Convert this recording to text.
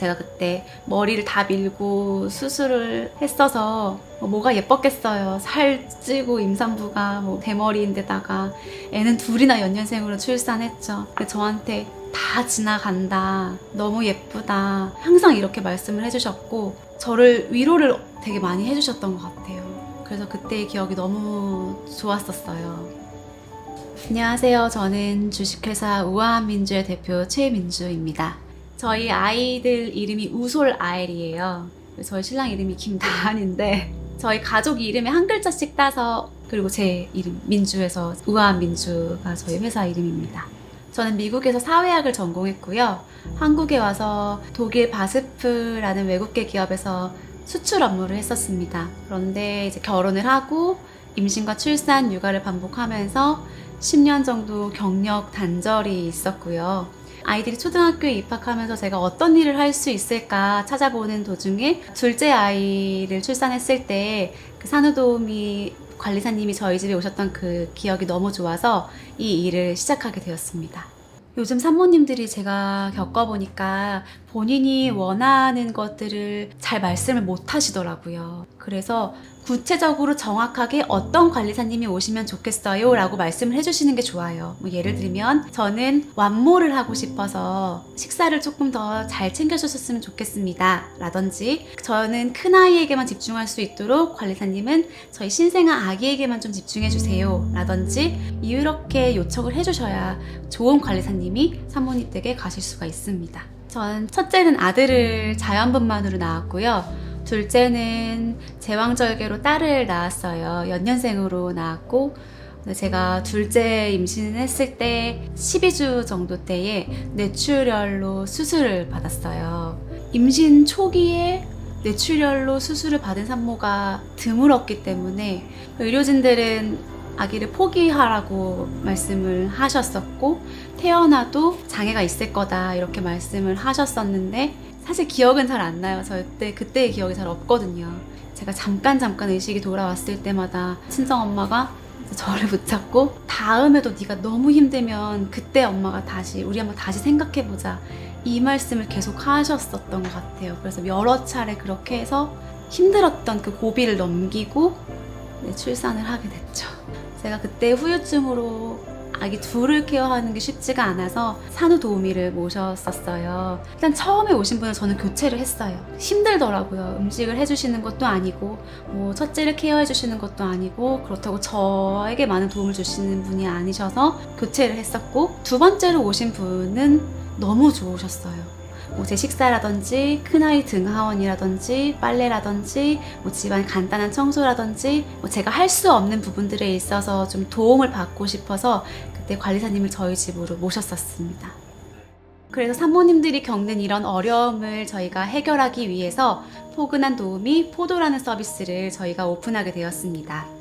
제가 그때 머리를 다 밀고 수술을 했어서 뭐 뭐가 예뻤겠어요. 살찌고 임산부가 뭐 대머리인데다가 애는 둘이나 연년생으로 출산했죠. 저한테 다 지나간다. 너무 예쁘다. 항상 이렇게 말씀을 해주셨고 저를 위로를 되게 많이 해주셨던 것 같아요. 그래서 그때의 기억이 너무 좋았었어요. 안녕하세요. 저는 주식회사 우아한 민주의 대표 최민주입니다. 저희 아이들 이름이 우솔 아엘이에요. 저희 신랑 이름이 김다한인데 저희 가족 이름에 한 글자씩 따서 그리고 제 이름 민주에서 우아한 민주가 저희 회사 이름입니다. 저는 미국에서 사회학을 전공했고요. 한국에 와서 독일 바스프라는 외국계 기업에서 수출 업무를 했었습니다. 그런데 이제 결혼을 하고 임신과 출산, 육아를 반복하면서 10년 정도 경력 단절이 있었고요. 아이들이 초등학교에 입학하면서 제가 어떤 일을 할 수 있을까 찾아보는 도중에 둘째 아이를 출산했을 때 그 산후도우미 관리사님이 저희 집에 오셨던 그 기억이 너무 좋아서 이 일을 시작하게 되었습니다. 요즘 산모님들이 제가 겪어보니까 본인이 원하는 것들을 잘 말씀을 못 하시더라고요. 그래서 구체적으로 정확하게 어떤 관리사님이 오시면 좋겠어요 라고 말씀을 해주시는 게 좋아요. 뭐 예를 들면 저는 완모를 하고 싶어서 식사를 조금 더 잘 챙겨주셨으면 좋겠습니다. 라든지 저는 큰아이에게만 집중할 수 있도록 관리사님은 저희 신생아 아기에게만 좀 집중해주세요. 라든지 이렇게 요청을 해주셔야 좋은 관리사님이 산모님 댁에 가실 수가 있습니다. 전 첫째는 아들을 자연분만으로 낳았고요. 둘째는 제왕절개로 딸을 낳았어요. 연년생으로 낳았고 제가 둘째 임신했을 때 12주 정도 때에 뇌출혈로 수술을 받았어요. 임신 초기에 뇌출혈로 수술을 받은 산모가 드물었기 때문에 의료진들은 아기를 포기하라고 말씀을 하셨었고 태어나도 장애가 있을 거다 이렇게 말씀을 하셨었는데 사실 기억은 잘 안 나요. 저 그때 그때의 기억이 잘 없거든요. 제가 잠깐 잠깐 의식이 돌아왔을 때마다 친정 엄마가 저를 붙잡고 다음에도 네가 너무 힘들면 그때 엄마가 다시 우리 엄마 다시 생각해 보자 이 말씀을 계속 하셨었던 것 같아요. 그래서 여러 차례 그렇게 해서 힘들었던 그 고비를 넘기고 네, 출산을 하게 됐죠. 제가 그때 후유증으로 아기 둘을 케어하는 게 쉽지가 않아서 산후 도우미를 모셨었어요. 일단 처음에 오신 분은 저는 교체를 했어요. 힘들더라고요. 음식을 해주시는 것도 아니고, 뭐 첫째를 케어해주시는 것도 아니고, 그렇다고 저에게 많은 도움을 주시는 분이 아니셔서 교체를 했었고, 두 번째로 오신 분은 너무 좋으셨어요. 뭐 제 식사라든지 큰아이 등하원이라든지 빨래라든지 뭐 집안 간단한 청소라든지 뭐 제가 할 수 없는 부분들에 있어서 좀 도움을 받고 싶어서 그때 관리사님을 저희 집으로 모셨었습니다. 그래서 산모님들이 겪는 이런 어려움을 저희가 해결하기 위해서 포근한 도우미 포도라는 서비스를 저희가 오픈하게 되었습니다.